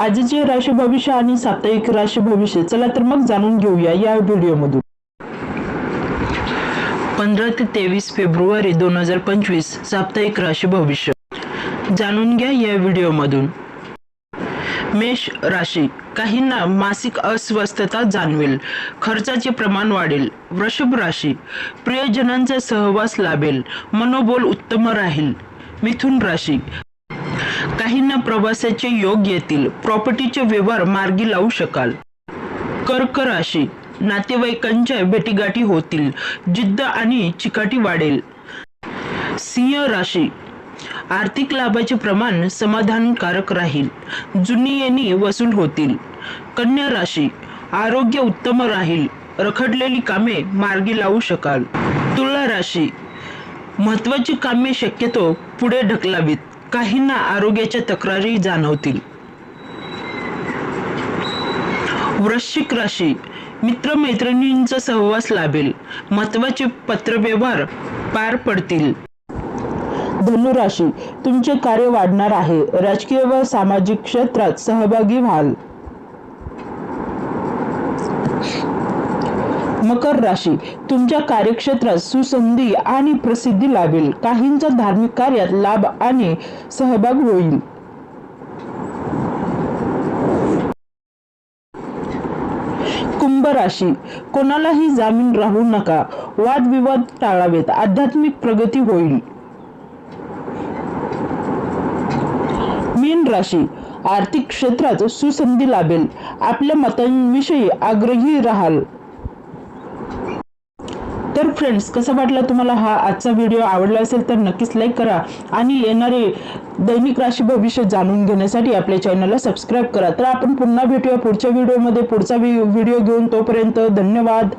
आजचे राशी भविष्य आणि साप्ताहिक राशी भविष्य. चला तर मग जाणून घेऊया या व्हिडिओमधून. पंधरा ते तेवीस फेब्रुवारी दोन हजार पंचवीस साप्ताहिक राशी भविष्य. जाणून घ्या या व्हिडिओमधून. मेष राशी. काहींना मासिक अस्वस्थता जाणवेल. खर्चाचे प्रमाण वाढेल. वृषभ राशी. प्रियजनांचा सहवास लाभेल. मनोबल उत्तम राहील. मिथुन राशी. काहींना प्रवासाचे योग येतील. प्रॉपर्टीचे व्यवहार मार्गी लावू शकाल. कर्क राशी. नातेवाईकांच्या भेटीगाठी होतील. जिद्द आणि चिकाटी वाढेल. सिंह राशी. आर्थिक लाभाचे प्रमाण समाधानकारक राहील. जुनी येणी वसूल होतील. कन्या राशी. आरोग्य उत्तम राहील. रखडलेली कामे मार्गी लावू शकाल. तुळा राशी. महत्वाची कामे शक्यतो पुढे ढकलावीत. काहींना आरोग्याच्या तक्रारी जाणवतील. वृश्चिक राशी मित्रमैत्रिणींचा सहवास लाभेल महत्त्वाचे पत्रव्यवहार पार पडतील. धनुराशी तुमचे कार्य वाढणार आहे. राजकीय व सामाजिक क्षेत्रात सहभागी व्हाल. मकर राशी. तुमच्या कार्यक्षेत्रात सुसंधी आणि प्रसिद्धी लाभेल. काहींचा धार्मिक कार्यात लाभ आणि सहभाग होईल. कुंभ राशी. कोणालाही जामीन राहू नका. वादविवाद टाळावेत. आध्यात्मिक प्रगती होईल. मीन राशी. आर्थिक क्षेत्रात सुसंधी लाभेल. आपल्या मतांविषयी आग्रही राहाल. तर फ्रेंड्स कसा वाटला तुम्हाला हा आजचा व्हिडिओ आवडला असेल तर नक्कीच लाईक करा. आणि येणारे दैनिक राशी भविष्य जाणून घेण्यासाठी आपल्या चॅनलला सबस्क्राईब करा. तर आपण पुन्हा भेटूया पुढच्या व्हिडिओमध्ये पुढचा व्हिडिओ घेऊन तोपर्यंत धन्यवाद.